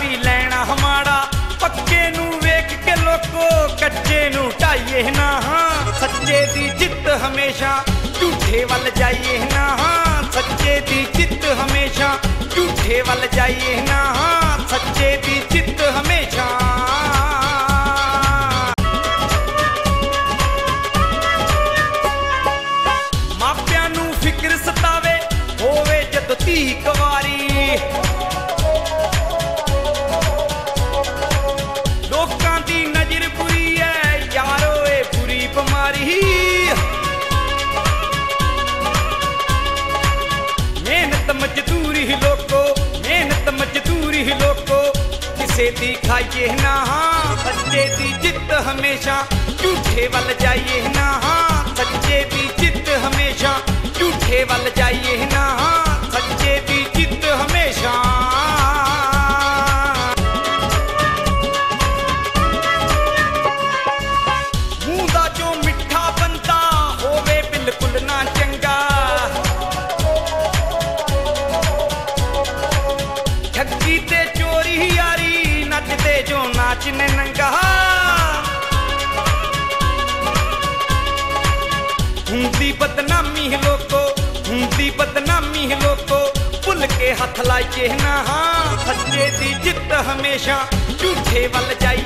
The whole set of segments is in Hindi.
ਵੀ ਲੈਣਾ ਹਮਾੜਾ ਪੱਕੇ ਨੂੰ ਵੇਖ ਕੇ ਲੋਕੋ ਕੱਚੇ ਨੂੰ ਢਾਈਏ ਨਾ। ਹਾਂ ਸੱਚੇ ਦੀ ਜਿੱਤ ਹਮੇਸ਼ਾ ਝੂਠੇ ਵੱਲ ਜਾਈਏ ਨਾ। ਹਾਂ ਸੱਚੇ ਦੀ ਜਿੱਤ ਹਮੇਸ਼ਾ ਝੂਠੇ ਵੱਲ ਜਾਈਏ ਨਾ। ਹਾਂ ਸੱਚੇ ਦੀ ਜਿੱਤ ਹਮੇਸ਼ਾ। ਮਾਪਿਆਂ ਨੂੰ ਫਿਕਰ ਸਤਾਵੇ, ਹੋਵੇ ਜਦ ਧੀ ਕਵਾਰੀ। नारी मेहनत मजदूरी लोको मेहनत मजदूरी लोको किसे दिखाइए ना हाँ सच्चे की जित हमेशा, झूठे वल जाइए ना हाँ सच्चे की जित हमेशा, झूठे वल जाइए कीते चोरी यारी, नचते जो नाच ने नंगा। हुंदी बदनामी है लोको हुंदी बदनामी है लोको भुल के हथ लाई ना हाँ सच्चे दी जित हमेशा झूठे वाल जाई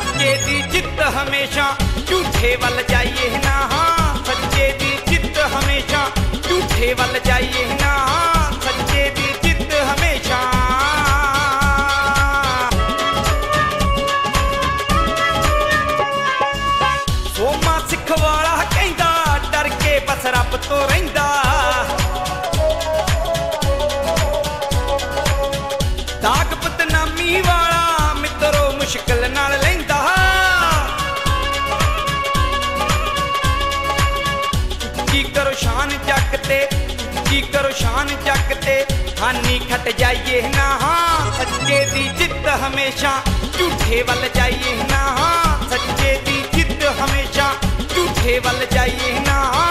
सच्चे दी चित्त हमेशा। झूठे वल जाइए ना हाँ। सच्चे दी जित हमेशा। झूठे वल जाइए ना हाँ। सच्चे दी जित हमेशा। सोमा सिख वाला कहता डर के बस रब तो रहा ਤੇ ਕੀ ਕਰੋ ਸ਼ਾਨ ਜੱਗ ਤੇ ਹਾਨੀ ਖਟ ਜਾਈਏ ਨਾ ਹਾਂ ਸੱਚੇ ਦੀ ਜਿੱਤ ਹਮੇਸ਼ਾ ਝੂਠੇ ਵੱਲ ਜਾਈਏ ਨਾ ਹਾਂ ਸੱਚੇ ਦੀ ਜਿੱਤ ਹਮੇਸ਼ਾ ਝੂਠੇ ਵੱਲ ਜਾਈਏ ਨਾ ਹਾਂ